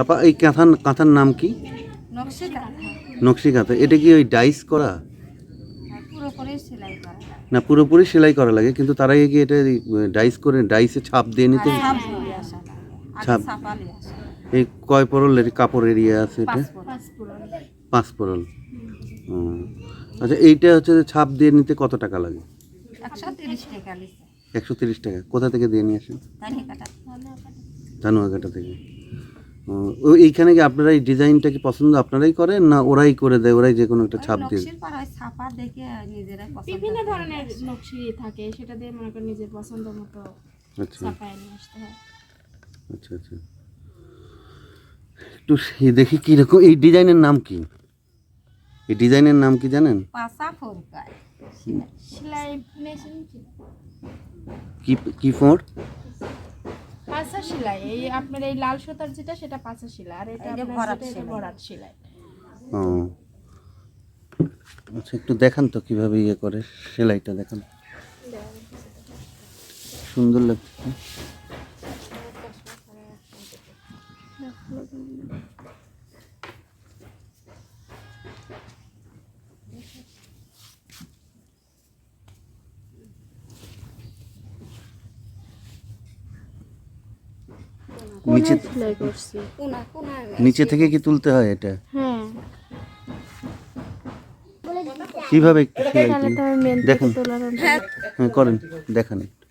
আপা এই কাঁথার কাঁথার নাম কি? নকশি কাঁথা এটা কি ওই ডাইস করা? সেলাই করা। না পুরোপুরি সেলাই করা লাগে কিন্তু তার আগে কি এটা ডাইস করে ডাইসে ছাপ দিয়ে নিতে ছাপ আগে ছাপ। এই কয় পরলের কাপড় এরিয়া আছে এটা? পাঁচ পুরো পরল আচ্ছা এইটা হচ্ছে ছাপ দিয়ে নিতে কত টাকা লাগে? একশো তিরিশ টাকা কোথা থেকে দিয়ে নিয়ে আসেন? তাই কাটা ধানুয়াঘাটা থেকে। ও, এইখানে কি আপনারা এই ডিজাইনটা কি পছন্দ আপনারাই করেন না ওরাই করে দেয় ওরাই যে কোনো একটা ছাপ দিয়ে? দেয়? নকশির পাড়ায় ছাপা দেখে নিজেরাই পছন্দ বিভিন্ন ধরনের নকশি থাকে সেটা দিয়ে মনে করেন নিজের পছন্দ মতো আচ্ছা। ছাপায় নিয়ে আসতে হয়। আচ্ছা আচ্ছা। একটু সে- দেখি কীরকম এই ডিজাইনের নাম কি? এই ডিজাইনের নাম কি জানেন? পাশা ফুরকায় সেলাই মেশিন কি? কি ফোঁড় পাঁচা সেলাই এই আপনার এই লাল সুতার যেটা সেটা পাঁচা সেলাই আর এটা ভরাট সেলাই। ভরাট সেলাই ও। আচ্ছা একটু দেখান তো কীভাবে ইয়ে করে সেলাইটা দেখান। সুন্দর লাগছে। নিচে সেলাই করছি। কোনা কোনা নিচে থেকে কি তুলতে হয় এটা? হ্যাঁ। কীভাবে একটু সেলাই দেখুন। হ্যাঁ। করেন দেখান একটু।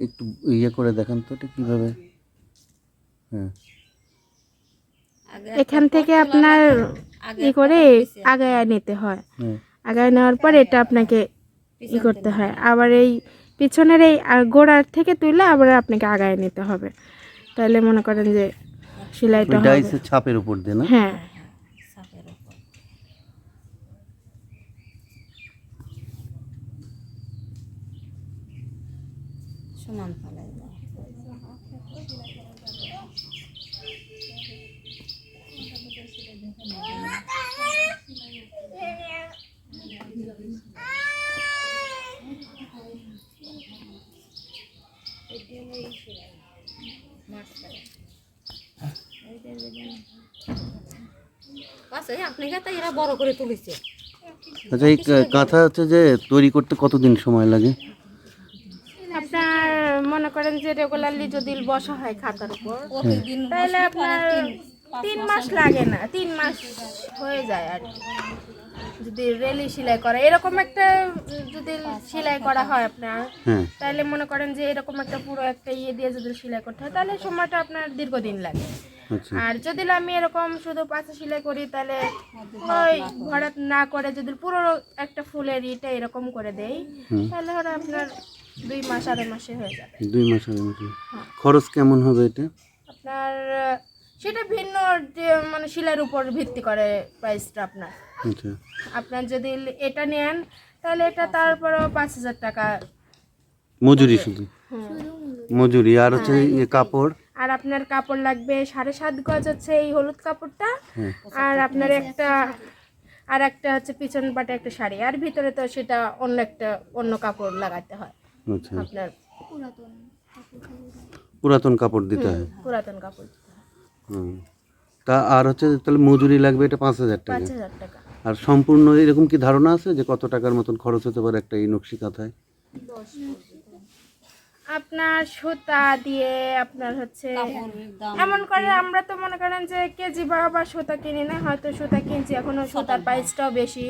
একটু ইয়ে করে দেখান তো এটা কীভাবে? হ্যাঁ। এখান থেকে আপনার ই করে আগায় নিতে হয়। হ্যাঁ। আগায় নেওয়ার পর এটা আপনাকে ই করতে হয়। আবার এই পিছনের এই গোড়ার থেকে তুলে আবার আপনাকে আগায় নিতে হবে। তাহলে মনে করেন যে সেলাইটা ছাপের উপর দিয়ে না? হ্যাঁ। সমান ফেলাই আচ্ছা আপনাকে তো এরা বড় করে তুলেছে। আচ্ছা এই কাঁথা হচ্ছে যে তৈরি করতে কতদিন সময় লাগে? আপনার মনে করেন যে রেগুলারলি যদি বসা হয় খাতার উপর তাহলে আপনার তিন মাস লাগে না তিন মাস হয়ে যায় আর কি। যদি রেলি সেলাই করা এরকম একটা যদি সেলাই করা হয় আপনার হ্যাঁ। তাহলে মনে করেন যে এরকম একটা পুরো একটা ইয়ে দিয়ে যদি সেলাই করতে হয় তাহলে সময়টা আপনার দীর্ঘদিন লাগে। আচ্ছা। আর যদি আমি এরকম শুধু পাঁচা সেলাই করি তাহলে ওই ভরাট না করে যদি পুরো একটা ফুলের ইটা এরকম করে দেই তাহলে ওরা আপনার দুই মাস আড়াই মাসে হয়ে যাবে। দুই মাস আগে মতো খরচ কেমন হবে এটা? আপনার সেটা ভিন্ন মানে শিলার উপর ভিত্তি করে প্রাইসটা আপনার। আপনার যদি এটা নেন তাহলে এটা তারপরও পাঁচ হাজার টাকা। মজুরি শুধু? মজুরি আর হচ্ছে ইয়ে কাপড়? আর আপনার কাপড় লাগবে সাড়ে সাত গজ হচ্ছে এই হলুদ কাপড়টা। হ্যাঁ। আর আপনার একটা আর একটা হচ্ছে পিছন পাটে একটা শাড়ি। আর ভিতরে তো সেটা অন্য একটা অন্য কাপড় লাগাতে হয়। আচ্ছা। আপনার পুরাতন কাপড় দিতে হয়। পুরাতন কাপড় দিতে হয়। তা আর হচ্ছে তাহলে মজুরি লাগবে এটা পাঁচ হাজার টাকা? পাঁচ হাজার টাকা। আর সম্পূর্ণ এরকম কি ধারণা আছে যে কত টাকার মতন খরচ হতে পারে একটা এই নকশি কাঁথায়? আপনার সুতা দিয়ে আপনার হচ্ছে এমন করে আমরা তো মনে করেন যে কেজি বা আবার সুতা কিনি না, হয়তো সুতা কিনছি, এখনও সুতার প্রাইসটাও বেশি,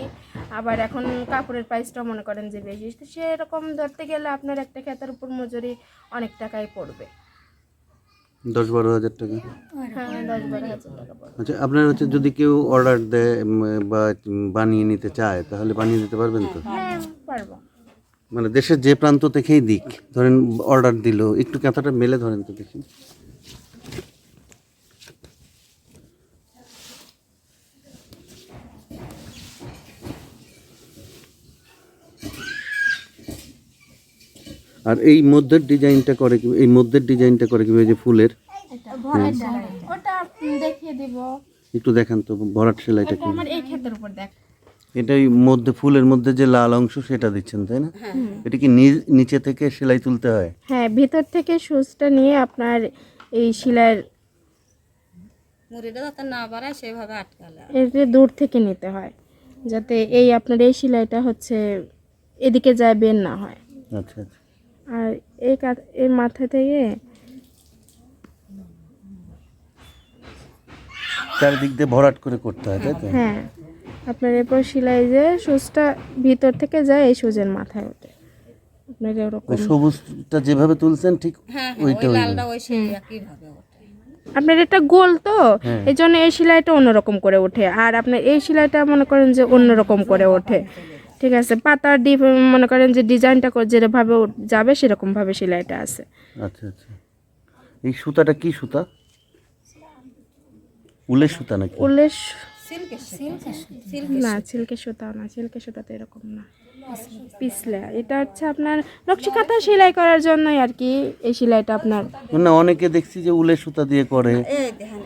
আবার এখন কাপড়ের প্রাইসটাও মনে করেন যে বেশি। তো সেরকম ধরতে গেলে আপনার একটা খেতের উপর মজুরি অনেক টাকাই পড়বে। দশ বারো হাজার টাকা। হ্যাঁ আচ্ছা আপনার হচ্ছে যদি কেউ অর্ডার দেয় বা বানিয়ে নিতে চায় তাহলে বানিয়ে দিতে পারবেন তো? হ্যাঁ মানে দেশের যে প্রান্ত থেকেই দিক। ধরেন অর্ডার দিল একটু কাঁথাটা মেলে ধরেন তো দেখি। আর এই মধ্যের ডিজাইনটা করে কি এই মধ্যের ডিজাইনটা করে কি ওই যে ফুলের? ওটা দেখিয়ে দিব। একটু দেখান তো ভরাট সেলাইটা এটা কি? আমার এই ক্ষেতের উপর দেখ। এটাই মধ্যে ফুলের মধ্যে যে লাল অংশ সেটা দিচ্ছেন তাই না? হ্যাঁ। এটা কি নিচ- নিচে থেকে সেলাই তুলতে হয়? হ্যাঁ ভিতর থেকে সুচটা নিয়ে আপনার এই শিলার মুড়িটা যাতে না বাড়ায় সেভাবে আটকালে। এতে দূর থেকে নিতে হয় যাতে এই আপনার এই সেলাইটা হচ্ছে এদিকে যায় বের না হয়। আচ্ছা আচ্ছা। আর এই এই মাথা থেকে চারিদিক দিয়ে ভরাট করে করতে হয় তাই তো? হ্যাঁ। আপনার এরপর সেলাই যে সুচটা ভিতর থেকে যায় এই সুচের মাথায় ওঠে। আপনার এরকম সবুজটা যেভাবে তুলছেন ঠিক হ্যাঁ হ্যাঁ ওইটা ওই লালটা সেই আপনার এটা গোল তো হ্যাঁ। এই জন্য এই সেলাইটা অন্যরকম করে ওঠে। আর আপনার এই সেলাইটা মনে করেন যে অন্যরকম করে ওঠে। ঠিক আছে পাতার ডিপ মনে করেন যে ডিজাইনটা যেভাবে যাবে সেরকমভাবে সেলাইটা আছে। আচ্ছা আচ্ছা। এই সুতাটা কি সুতা? উলের সুতা নাকি? সিল্কের না সিল্কের সুতাও না সিল্কের সুতা তো এরকম না। পিছলা এটা হচ্ছে আপনার নকশি কাঁথা সেলাই করার জন্যই আর কি এই সেলাইটা আপনার। না অনেকে দেখছি যে উলের সুতা দিয়ে করে। এই দেখেন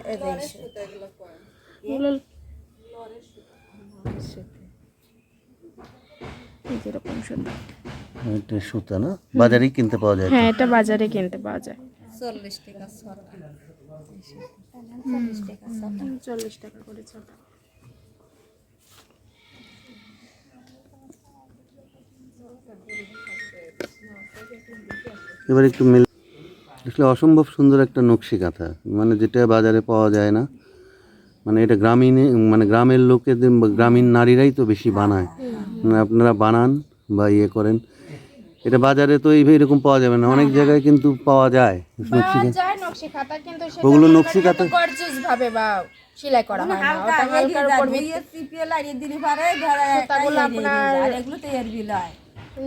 এই যে উলের এই এটা সুতা না? বাজারেই কিনতে পাওয়া যায় হ্যাঁ এটা বাজারে কিনতে পাওয়া যায়। চল্লিশ টাকা চল্লিশ টাকা করে ছটা। এবার একটু মেল আসলে অসম্ভব সুন্দর একটা নকশি কাঁথা। মানে যেটা বাজারে পাওয়া যায় না মানে এটা গ্রামীণে মানে গ্রামের লোকেদের গ্রামীণ নারীরাই তো বেশি বানায়। মানে আপনারা বানান বা ইয়ে করেন। এটা বাজারে তো এরকম পাওয়া যাবে না। অনেক জায়গায় কিন্তু পাওয়া যায়। নকশি খাতা কিন্তু ওগুলো নকশি কাঁথা গর্জিয়াস ভাবে বা সেলাই করা হয় না। ওটা হালকার উপর সুতাগুলো আপনার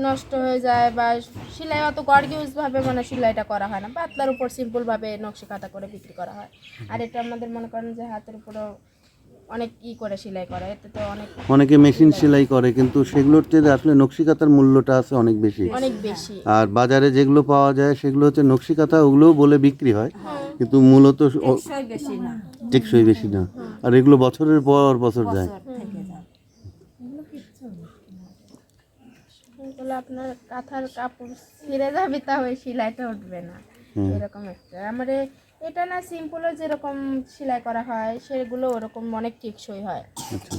নষ্ট হয়ে যায় বা সেলাই অত গর্জিয়াস ভাবে মানে সেলাইটা করা হয় না। পাতলার উপর সিম্পল ভাবে নকশি খাতা করে বিক্রি করা হয়। আর এটা আমাদের মনে করেন যে হাতের উপরও অনেক ই করে সেলাই করা এতে তো অনেক অনেকে মেশিন সেলাই করে কিন্তু সেগুলোর চেয়ে আসলে নকশি কাঁথার মূল্যটা আছে অনেক বেশি। অনেক বেশি। আর বাজারে যেগুলো পাওয়া যায় সেগুলো হচ্ছে নকশি কাঁথা ওগুলোও বলে বিক্রি হয়। কিন্তু মূলত টেকসই বেশি না। আর এগুলো বছরের পর বছর যায়। এগুলো আপনার কাঁথার কাপড় ছিঁড়ে যাবে তাহলে সেলাইটা উঠবে না। এরকম একটা। আমার এটা না সিম্পলও যেরকম সেলাই করা হয় সেগুলো ওরকম অনেক টেকসই হয়। আচ্ছা।